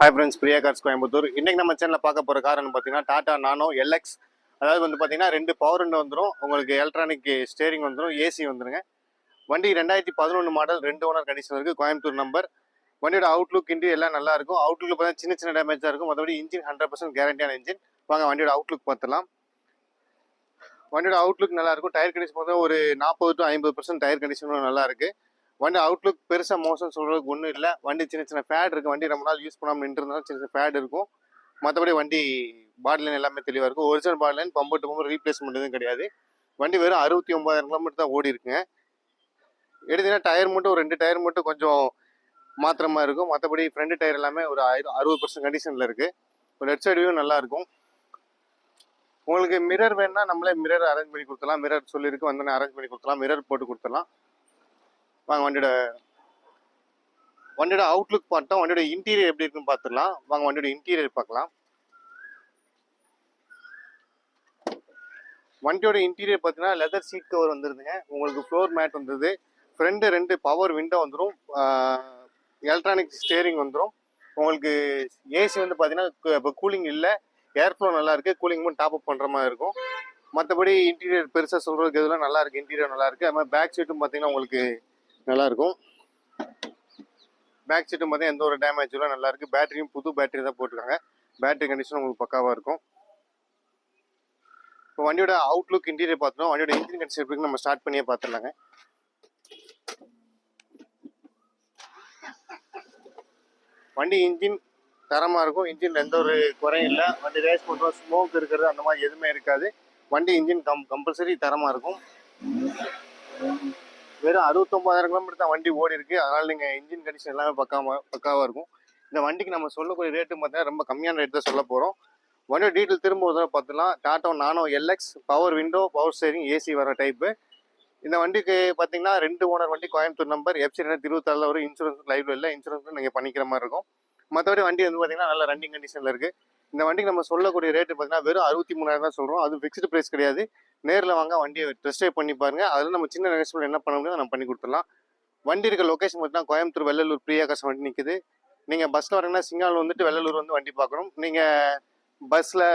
Hi friends Priya cars Coimbatore இன்றைக்கி நம்ம சேனலில் பார்க்க போகிற கார்னு பார்த்தீங்கன்னா டாடா நானோ எல்எக்ஸ் அதாவது வந்து பார்த்தீங்கன்னா ரெண்டு பவர் ரெண்டு வந்துடும் உங்களுக்கு எலக்ட்ரானிக் ஸ்டேரிங் வந்துடும் ஏசி வந்துருங்க. வண்டி ரெண்டாயிரத்தி பதினொன்று மாடல் ரெண்டு ஓனர் கண்டிஷன் இருக்குது கோயம்புத்தூர் நம்பர் வண்டியோட அவுட்லுக் இன்டி எல்லாம் நல்லா இருக்கும். அவுட்லுக் பார்த்தீங்கன்னா சின்ன சின்ன டேமேஜாக இருக்கும். மற்றபடி இன்ஜின் ஹண்ட்ரட் பர்சன்ட் கேரண்டியான இன்ஜின் வாங்க வண்டியோட அவுட்லுக் பார்த்துலாம் வண்டியோட அவுட்லுக் நல்லா இருக்கும். டயர் கண்டிஷன் பார்த்தா ஒரு நாற்பது டு ஐம்பது பர்சன்ட் டயர் கண்டிஷனும் நல்லாயிருக்கு வண்டி அவுட்லுக் பெருசாக மோசம் சொல்கிறதுக்கு ஒன்றும் இல்லை. வண்டி சின்ன சின்ன ஃபேட் இருக்குது வண்டி ரொம்ப நாள் யூஸ் பண்ணாமல் நின்றுருந்தாலும் சின்ன சின்ன ஃபேட் இருக்கும். மற்றபடி வண்டி பாட்லைன் எல்லாமே தெளிவாக இருக்கும். ஒரிஜினல் பாட்லைன் பம்பு டு பம்பு ரீப்ளேஸ்மெண்ட் எதுவும் கிடையாது. வண்டி வெறும் அறுபத்தி ஒன்பதாயிரம் கிலோமீட்டர் தான் ஓடி இருக்குங்க எடுத்தீங்கன்னா டயர் மட்டும் ஒரு ரெண்டு டயர் மட்டும் கொஞ்சம் மாத்திரமாக இருக்கும். மற்றபடி ஃப்ரண்ட் டயர் எல்லாமே ஒரு ஆயிரம் அறுபது பர்சன்ட் கண்டிஷனில் இருக்குது ஒரு லெஃப்ட் சைடு வியூ நல்லாயிருக்கும் உங்களுக்கு மிரர் வேணும்னா நம்மளே மிரர் அரேஞ்ச் பண்ணி கொடுத்துலாம் மிரர் சொல்லியிருக்கு வந்தோடனே அரேஞ்ச் பண்ணி கொடுத்துலாம் மிரர் போட்டு கொடுத்துடலாம். வாங்க வண்டியோட வண்டியோட அவுட்லுக் பார்த்தோம் வண்டியோட இன்டீரியர் எப்படி இருக்குன்னு பார்த்துடலாம். வாங்க வண்டியோட இன்டீரியர் பார்க்கலாம். வண்டியோட இன்டீரியர் பார்த்தீங்கன்னா லெதர் சீட் கவர் வந்துருதுங்க. உங்களுக்கு ஃப்ளோர் மேட் வந்தது ஃப்ரெண்டு ரெண்டு பவர் விண்டோ வந்துடும் எலக்ட்ரானிக் ஸ்டேரிங் வந்துடும் உங்களுக்கு ஏசி வந்து பார்த்தீங்கன்னா இப்போ கூலிங் இல்லை. ஏர் ஃப்ளோ நல்லா இருக்கு. கூலிங் மட்டும் டாப் அப் பண்ணுற மாதிரி இருக்கும். மற்றபடி இன்டீரியர் பெருசாக சொல்கிறதுக்கு இதெல்லாம் நல்லாயிருக்கு இன்டீரியர் நல்லாயிருக்கு அது மாதிரி பேக் சீட்டும் பார்த்தீங்கன்னா உங்களுக்கு நல்லாயிருக்கும். பேக் சீட்டும் பார்த்தீங்கன்னா எந்த ஒரு டேமேஜும் நல்லாயிருக்கு. பேட்டரியும் புது பேட்டரி தான் போட்டிருக்காங்க. பேட்டரி கண்டிஷன் உங்களுக்கு பக்காவாக இருக்கும். இப்போ வண்டியோட அவுட்லுக் இன்டீரியர் பார்த்துட்டோம். வண்டியோட இன்ஜின் கண்டிஷன் எப்படி நம்ம ஸ்டார்ட் பண்ணியே பார்த்துடலாங்க. வண்டி இன்ஜின் தரமாக இருக்கும். இன்ஜின் எந்த ஒரு குறையும் இல்லை. வண்டி ரேஸ் பண்ணுறோம். ஸ்மோக் இருக்கிறது அந்த மாதிரி எதுவுமே இருக்காது. வண்டி இன்ஜின் கம் கம்பல்சரி தரமாக இருக்கும். வெறும் அறுபத்தொம்பதாயிரம் கிலோமீட்டர் தான் வண்டி ஓடி இருக்கு. அதனால நீங்கள் இன்ஜின் கண்டிஷன் எல்லாமே பக்காவா பக்காவாக இருக்கும். இந்த வண்டிக்கு நம்ம சொல்லக்கூடிய ரேட்டு பார்த்தீங்கன்னா ரொம்ப கம்மியான ரேட் தான் சொல்ல போகிறோம் வண்டியோட டீட்டெயில் திரும்ப ஒரு தடவை பார்த்துலாம் Tata Nano LX power window power steering AC வர டைப்பு இந்த வண்டிக்கு பார்த்தீங்கன்னா ரெண்டு ஓனர் வண்டி கோயம்புத்தூர் நம்பர் எஃப்சி ரெண்டு இருபத்தாறில் ஒரு இன்சூரன்ஸ் லைவ்ல இல்லை இன்சூரன்ஸ் நீங்கள் பண்ணிக்கிற மாதிரி இருக்கும். மற்றபடி வண்டி வந்து பார்த்தீங்கன்னா நல்ல ரன்னிங் கண்டிஷனில் இருக்குது இந்த வண்டிக்கு நம்ம சொல்லக்கூடிய ரேட்டு பார்த்தீங்கன்னா வெறும் அறுபத்தி மூணாயிரம் தான் சொல்கிறோம் அது ஃபிக்ஸ்டு ப்ரைஸ் கிடையாது. நேரில் வாங்க வண்டியை டெஸ்ட் ட்ரைவ் பண்ணி பாருங்க. அதில் நம்ம சின்ன நெகஸ்மெண்ட் என்ன பண்ண முடியும் நம்ம பண்ணி கொடுத்துடலாம். வண்டி இருக்க லொக்கேஷன் பார்த்தீங்கன்னா கோயம்புத்தூர் வெள்ளலூர் பிரியாகாசம் வண்டி நிற்குது நீங்கள் பஸ்ஸில் வரீங்கன்னா சிங்கால் வந்துட்டு வெள்ளலூர் வந்து வண்டி பார்க்கணும். நீங்கள் பஸ்ஸில்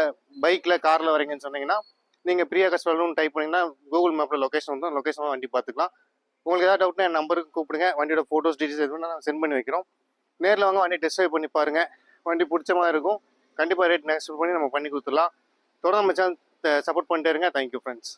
பைக்கில் காரில் வரீங்கன்னு சொன்னீங்கன்னா நீங்கள் பிரியாகாஸ் வெள்ளலூர் டைப் பண்ணிங்கன்னா கூகுள் மேப்பில் லொக்கேஷன் வந்து லொக்கேஷன் வண்டி பார்த்துக்கலாம். உங்களுக்கு ஏதாவது டவுட்னா என் நம்பருக்கு கூப்பிடுங்க. வண்டியோட ஃபோட்டோஸ் டீட்டெயில்ஸ் எதுவும் நாங்கள் சென்ட் பண்ணி வைக்கிறோம். நேரில் வாங்க வண்டி டெஸ்ட் ட்ரைவ் பண்ணி பாருங்கள் வண்டி பிடிச்ச மாதிரி இருக்கும். கண்டிப்பாக ரேட் நெக்ஸ்ட் பண்ணி நம்ம பண்ணி கொடுத்துடலாம். தொடர்ந்து நம்ம சேனல் சப்போர்ட் பண்ணிட்டே இருங்க. Thank you friends